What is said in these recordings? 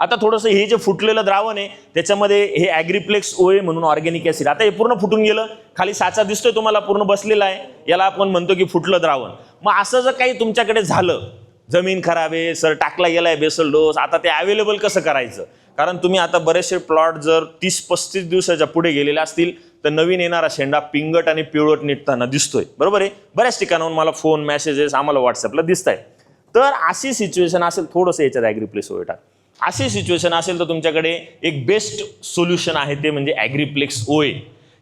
आता थोडंसं हे जे फुटलेलं द्रावण आहे त्याच्यामध्ये हे ॲग्रिप्लेक्स ओए म्हणून ऑर्गॅनिक ॲसिड आता हे पूर्ण फुटून गेलं. खाली साचा दिसतोय तुम्हाला पूर्ण बसलेला आहे. याला आपण म्हणतो की फुटलं द्रावण. मग असं जर काही तुमच्याकडे झालं जमीन खराब आहे सर टाकला गेलाय बेसल डोस आता ते अवेलेबल कसं करायचं? कारण तुम्ही आता बरेचसे प्लॉट जर तीस पस्तीस दिवसाच्या पुढे गेलेले असतील तर नवीन येणारा शेंडा पिंगट आणि पिवळट निघताना दिसतोय. बरोबर आहे? बऱ्याच ठिकाणाहून मला फोन मेसेजेस आम्हाला व्हॉट्सअपला दिसत आहेत तर अशी सिच्युएशन असेल थोडंसं याच्यात ॲग्रिप्लेस ओए टाक. अशी सिच्युएशन असेल तर तुमच्याकडे एक बेस्ट सोल्युशन आहे ते म्हणजे ॲग्रीप्लेक्स ओए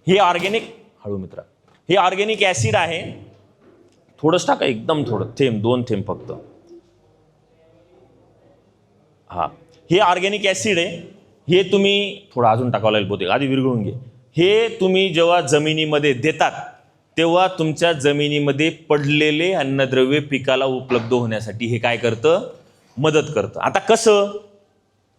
हे ऑर्गेनिक हळू मित्रा हे ऑर्गेनिक ॲसिड आहे. थोडंच टाका एकदम थोडं थेंब दोन थेंब फक्त. हा हे ऑर्गॅनिक ॲसिड आहे. हे तुम्ही थोडं अजून टाकावं लागेल बहुतेक आधी विरघळून घे. हे तुम्ही जेव्हा जमिनीमध्ये देतात तेव्हा तुमच्या जमिनीमध्ये पडलेले अन्नद्रव्य पिकाला उपलब्ध होण्यासाठी हे काय करतं? मदत करतं. आता कसं?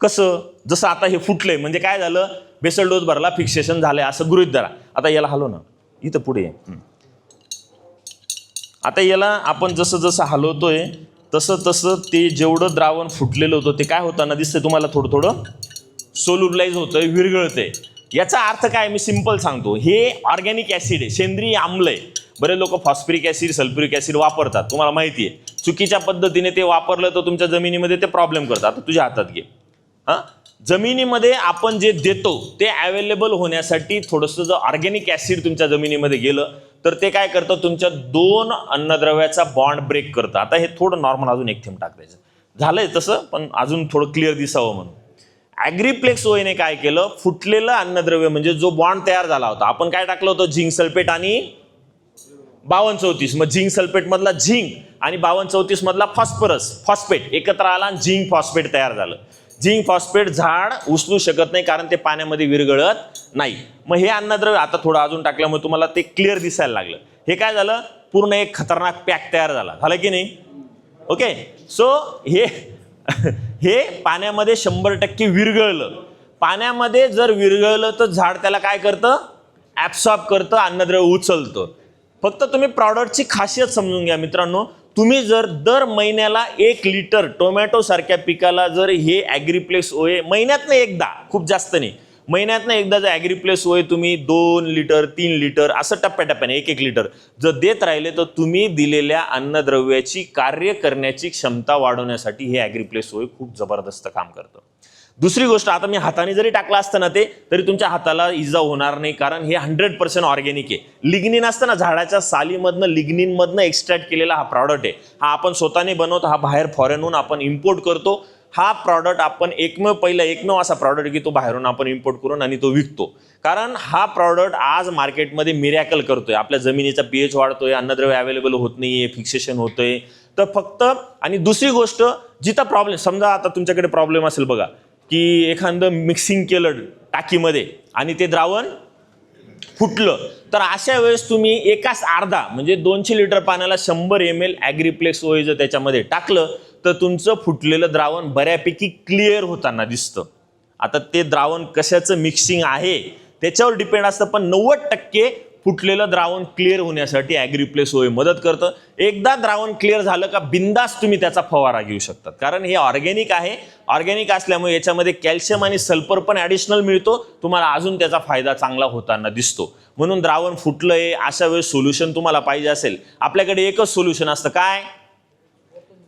कसं? जसं आता हे फुटलंय म्हणजे काय झालं? बेसल डोस भरला फिक्सेशन झालंय असं गृहित धरा. आता याला हलो ना. इथं पुढे आता याला आपण जसं जसं हलवतोय तसं तसं ते जेवढं द्रावण फुटलेलं होतं ते काय होताना दिसतंय तुम्हाला थोडं थोडं सोल्युबलाइज होतंय विरघळतंय. याचा अर्थ काय? मी सिंपल सांगतो. हे ऑर्गॅनिक ॲसिड आहे सेंद्रिय आम्ल आहे. बरे लोक फॉस्फरिक ॲसिड सल्फ्युरिक ॲसिड वापरतात. तुम्हाला माहिती आहे. चुकीच्या पद्धतीने ते वापरलं तर तुमच्या जमिनीमध्ये ते प्रॉब्लेम करतात. आता तुझ्या हातात घे. हां? जमिनीमध्ये आपण जे देतो ते अवेलेबल होण्यासाठी थोडंसं जर ऑर्गॅनिक ॲसिड तुमच्या जमिनीमध्ये गेलं तर ते काय करतं तुमच्या दोन अन्नद्रव्याचा बॉन्ड ब्रेक करतं आता हे थोडं नॉर्मल अजून एक थेंब टाकायचं झालंय तसं पण अजून थोडं क्लिअर दिसावं म्हणून. ॲग्रीप्लेक्स ओईने काय केलं? फुटलेलं अन्नद्रव्य म्हणजे जो बॉन्ड तयार झाला होता. आपण काय टाकलं होतं? झिंक सल्फेट आणि बावन्न चौतीस मग झिंक सल्फेटमधला झिंक आणि बावन्न चौतीसमधला फॉस्फरस. फॉस्फेट एकत्र आला आणि झिंक फॉस्फेट तयार झालं. झिंक फॉस्फेट झाड उचलू शकत नाही कारण ते पाण्यामध्ये विरघळत नाही. मग हे अन्नद्रव्य आता थोडं अजून टाकल्यामुळे तुम्हाला ते क्लिअर दिसायला लागलं. हे काय झालं? पूर्ण एक खतरनाक पॅक तयार झाला. झालं की नाही? ओके सो हे हे पाण्यामध्ये शंभर टक्के विरघळलं. पाण्यामध्ये जर विरघळलं तर झाड त्याला काय करतं? ॲब्सॉर्ब करतं अन्नद्रव्य उचलतं. फक्त तुम्ही प्रॉडक्टची खासियत समजून घ्या मित्रांनो. तुम्ही जर दर महिन्याला एक लिटर टोमॅटो सारख्या पिकाला जर हे ॲग्रीप्लेक्स ओए महिन्यातनं एकदा खूप जास्त नाही. महिन्यातनं एकदा जर ॲग्रीप्लेक्स ओए तुम्ही दोन लिटर तीन लिटर असं टप्प्याटप्प्याने एक एक लिटर जर देत राहिले तर तुम्ही दिलेल्या अन्नद्रव्याची कार्य करण्याची क्षमता वाढवण्यासाठी हे ॲग्रीप्लेक्स ओए खूप जबरदस्त काम करतं. दुसरी गोष्ट आता मी हाताने जरी टाकलं असतं ना ते तरी तुमच्या हाताला इजा होणार नाही कारण हे हंड्रेड पर्सेंट ऑर्गॅनिक आहे. लिग्निन असतं ना झाडाच्या सालीमधनं लिग्निनमधनं एक्स्ट्रॅक्ट केलेला हा प्रॉडक्ट आहे. हा आपण स्वतःने बनवतो हा बाहेर फॉरेनहून आपण इम्पोर्ट करतो. हा प्रॉडक्ट आपण एकमेव पहिला एकमेव असा प्रॉडक्ट की तो बाहेरून आपण इम्पोर्ट करून आणि तो विकतो. कारण हा प्रॉडक्ट आज मार्केटमध्ये मिरॅकल करतोय. आपल्या जमिनीचा पीएच वाढतोय अन्नद्रव्य अवेलेबल होत नाहीये फिक्सेशन होतंय. तर फक्त आणि दुसरी गोष्ट जिथं प्रॉब्लेम समजा आता तुमच्याकडे प्रॉब्लेम असेल बघा. की एखादं मिक्सिंग केलं टाकीमध्ये आणि ते द्रावण फुटलं. तर अशा वेळेस तुम्ही एकाच अर्धा म्हणजे दोनशे लिटर पाण्याला शंभर एम एल ॲग्रीप्लेक्स ओए जर त्याच्यामध्ये टाकलं तर तुमचं फुटलेलं द्रावण बऱ्यापैकी क्लिअर होताना दिसतं. आता ते द्रावण कशाचं मिक्सिंग आहे त्याच्यावर डिपेंड असतं पण नव्वद टक्के फुटलेलं द्रावण क्लिअर होण्यासाठी ॲग्रिप्लेस ओए मदत करतं. एकदा द्रावण क्लिअर झालं का बिंदास तुम्ही त्याचा फवारा घेऊ शकतात. कारण हे ऑर्गॅनिक आहे. ऑर्गॅनिक असल्यामुळे याच्यामध्ये कॅल्शियम आणि सल्फर पण ॲडिशनल मिळतो. तुम्हाला अजून त्याचा फायदा चांगला होताना दिसतो. म्हणून द्रावण फुटलं आहे अशा वेळेस सोल्युशन तुम्हाला पाहिजे असेल. आपल्याकडे एकच सोल्युशन असतं. काय?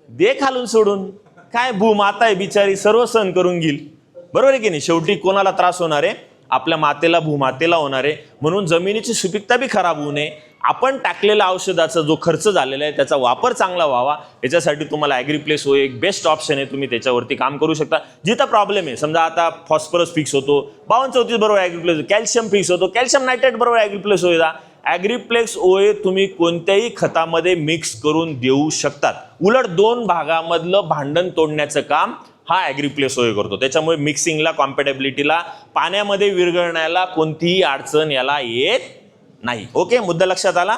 दे खालून सोडून. काय भूमाता आहे बिचारी सर्व सहन करून घेईल. बरोबर आहे की नाही? शेवटी कोणाला त्रास होणार आहे? आपल्या मातेला भूमातेला होणार. आहे म्हणून जमिनीची सुपीकता बी खराब होऊ नये. आपण टाकलेल्या औषधाचा जो खर्च झालेला आहे त्याचा वापर चांगला व्हावा. याच्यासाठी तुम्हाला ॲग्रीप्लेस हो एक बेस्ट ऑप्शन आहे. तुम्ही त्याच्यावरती काम करू शकता. जिथं प्रॉब्लेम आहे समजा आता फॉस्फरस फिक्स होतो. बावन चौतीस बरोबर ॲग्रीप्लेस कॅल्शियम फिक्स होतो. कॅल्शियम नायट्रेट बरोबर ॲग्रीप्लेस होईदा ॲग्रीप्लेक्स ओए तुम्ही कोणत्याही खतामध्ये मिक्स करून देऊ शकतात. उलट दोन भागामधलं भांडण तोडण्याचं काम हा ॲग्रिप्लेस सोय करतो. त्याच्यामुळे मिक्सिंगला कॉम्पॅटेबिलिटीला पाण्यामध्ये विरघळण्याला कोणतीही अडचण याला येत नाही. ओके मुद्दा लक्षात आला?